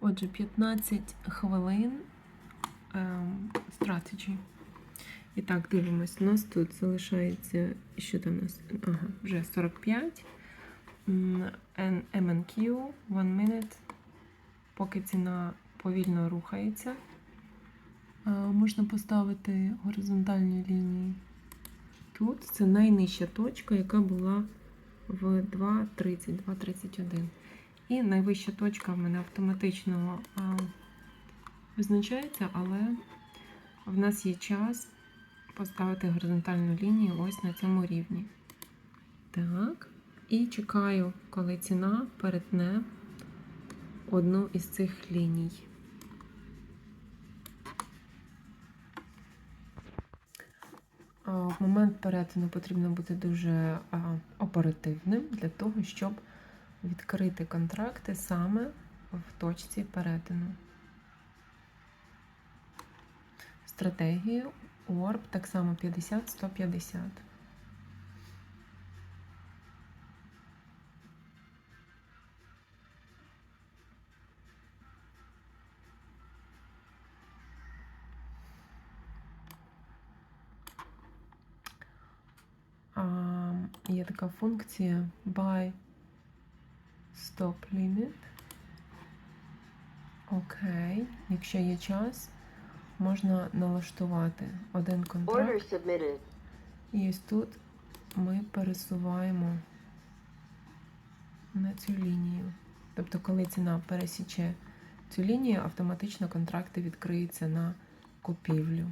Отже, 15 хвилин ем, strategy. І так, дивимось. У нас тут залишається, що там у нас? Ага, вже 45. М, N- MNQ, one minute. Поки ціна повільно рухається. Е, Можна поставити горизонтальні лінії. Тут це найнижча точка, яка була в 2.30, 2.31. І найвища точка в мене автоматично визначається, але в нас є час поставити горизонтальну лінію ось на цьому рівні. Так. І чекаю, коли ціна перетне одну із цих ліній. В момент перетину потрібно бути дуже оперативним для того, щоб відкрити контракти саме в точці перетину. Стратегію ORB так само 50-150. А, є така функція buy stop limit. Окей. Якщо є час, можна налаштувати один контракт. І ось тут ми пересуваємо на цю лінію. Тобто, коли ціна пересіче цю лінію, автоматично контракти відкриються на купівлю.